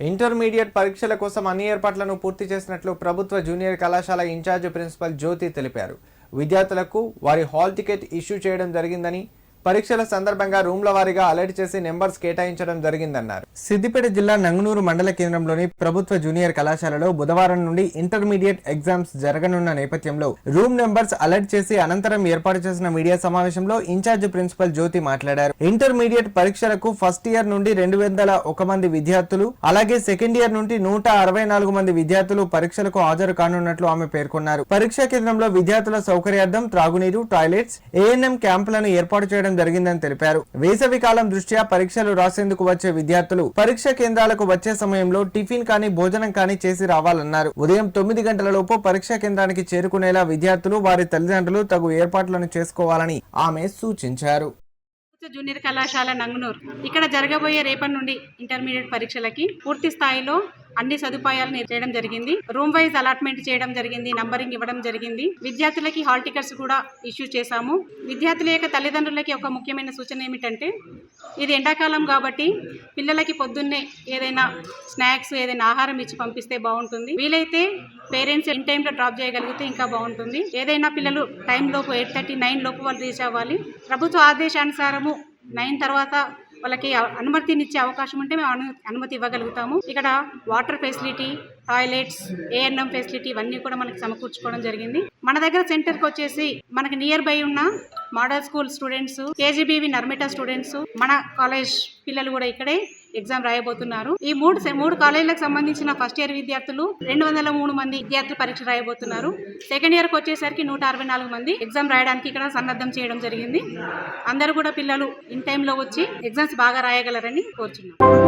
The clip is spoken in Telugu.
ఇంటర్మీడియట్ పరీక్షల కోసం అన్ని ఏర్పాట్లను పూర్తి చేసినట్లు ప్రభుత్వ జూనియర్ కళాశాల ఇన్ఛార్జ్ ప్రిన్సిపల్ జ్యోతి తెలిపారు. విద్యార్థులకు వారి హాల్ టికెట్ ఇష్యూ చేయడం జరిగిందని పరీక్షల సందర్భంగా రూమ్ల వారీగా అలర్ట్ చేసి నెంబర్స్ కేటాయించడం జరిగిందన్నారు. సిద్దిపేట జిల్లా నంగునూరు మండల కేంద్రంలోని ప్రభుత్వ జూనియర్ కళాశాలలో బుధవారం నుండి ఇంటర్మీడియట్ ఎగ్జామ్స్ జరగనున్న నేపథ్యంలో రూమ్ నెంబర్స్ అలర్ట్ చేసి అనంతరం ఏర్పాటు చేసిన మీడియా సమావేశంలో ఇన్ఛార్జ్ ప్రిన్సిపల్ జ్యోతి మాట్లాడారు. ఇంటర్మీడియట్ పరీక్షలకు ఫస్ట్ ఇయర్ నుండి రెండు వందల ఒక మంది విద్యార్థులు అలాగే సెకండ్ ఇయర్ నుండి నూట అరవై నాలుగు మంది విద్యార్థులు పరీక్షలకు హాజరు కానున్నట్లు ఆమె పేర్కొన్నారు. పరీక్షా కేంద్రంలో విద్యార్థుల సౌకర్యార్థం త్రాగునీరు టాయిలెట్స్ ఏఎన్ఎం క్యాంపులను ఏర్పాటు చేయడం జరిగిందని తెలిపారు. వేసవి కాలం దృష్ట్యా పరీక్షలు రాసేందుకు వచ్చే విద్యార్థులు పరీక్ష కేంద్రాలకు వచ్చే సమయంలో టిఫిన్ కానీ భోజనం కానీ చేసి రావాలన్నారు. ఉదయం తొమ్మిది గంటల లోపు పరీక్ష కేంద్రానికి చేరుకునేలా విద్యార్థులు వారి తల్లిదండ్రులు తగు ఏర్పాట్లను చేసుకోవాలని ఆమె సూచించారు. జూనియర్ కళాశాల నంగునూరు. ఇక్కడ జరగబోయే రేపటి నుండి ఇంటర్మీడియట్ పరీక్షలకి పూర్తి స్థాయిలో అన్ని సదుపాయాలను చేయడం జరిగింది. రూమ్ వైజ్ అలాట్మెంట్ చేయడం జరిగింది నంబరింగ్ ఇవ్వడం జరిగింది. విద్యార్థులకి హాల్ టికెట్స్ కూడా ఇష్యూ చేశాము. విద్యార్థుల యొక్క తల్లిదండ్రులకి ఒక ముఖ్యమైన సూచన ఏమిటంటే ఇది ఎండాకాలం కాబట్టి పిల్లలకి పొద్దున్నే ఏదైనా స్నాక్స్ ఏదైనా ఆహారం ఇచ్చి పంపిస్తే బాగుంటుంది. వీలైతే పేరెంట్స్ ఇన్ టైంలో డ్రాప్ చేయగలిగితే ఇంకా బాగుంటుంది. ఏదైనా పిల్లలు టైం లోపు ఎయిట్ థర్టీ నైన్ లోపు వాళ్ళు రీచ్ అవ్వాలి. ప్రభుత్వ ఆదేశానుసారము నైన్ తర్వాత వాళ్ళకి అనుమతినిచ్చే అవకాశం ఉంటే మేము అను అనుమతి ఇవ్వగలుగుతాము. ఇక్కడ water facility toilets ANM facility ఇవన్నీ కూడా మనకి సమకూర్చుకోవడం జరిగింది. మన దగ్గర సెంటర్కి వచ్చేసి మనకి నియర్ బై ఉన్న మోడల్ స్కూల్ స్టూడెంట్స్ కేజీబీవి నర్మిటా స్టూడెంట్స్ మన కాలేజ్ పిల్లలు కూడా ఇక్కడే. ఎగ్జామ్ రాయబోతున్నారు. ఈ మూడు మూడు కాలేజీలకు సంబంధించిన ఫస్ట్ ఇయర్ విద్యార్థులు రెండు వందల మూడు మంది విద్యార్థులు పరీక్ష రాయబోతున్నారు. సెకండ్ ఇయర్కి వచ్చేసరికి నూట అరవై నాలుగు మంది ఎగ్జామ్ రాయడానికి ఇక్కడ సన్నద్ధం చేయడం జరిగింది. అందరూ కూడా పిల్లలు ఇన్ టైంలో వచ్చి ఎగ్జామ్స్ బాగా రాయగలరని కోరుచున్నాం.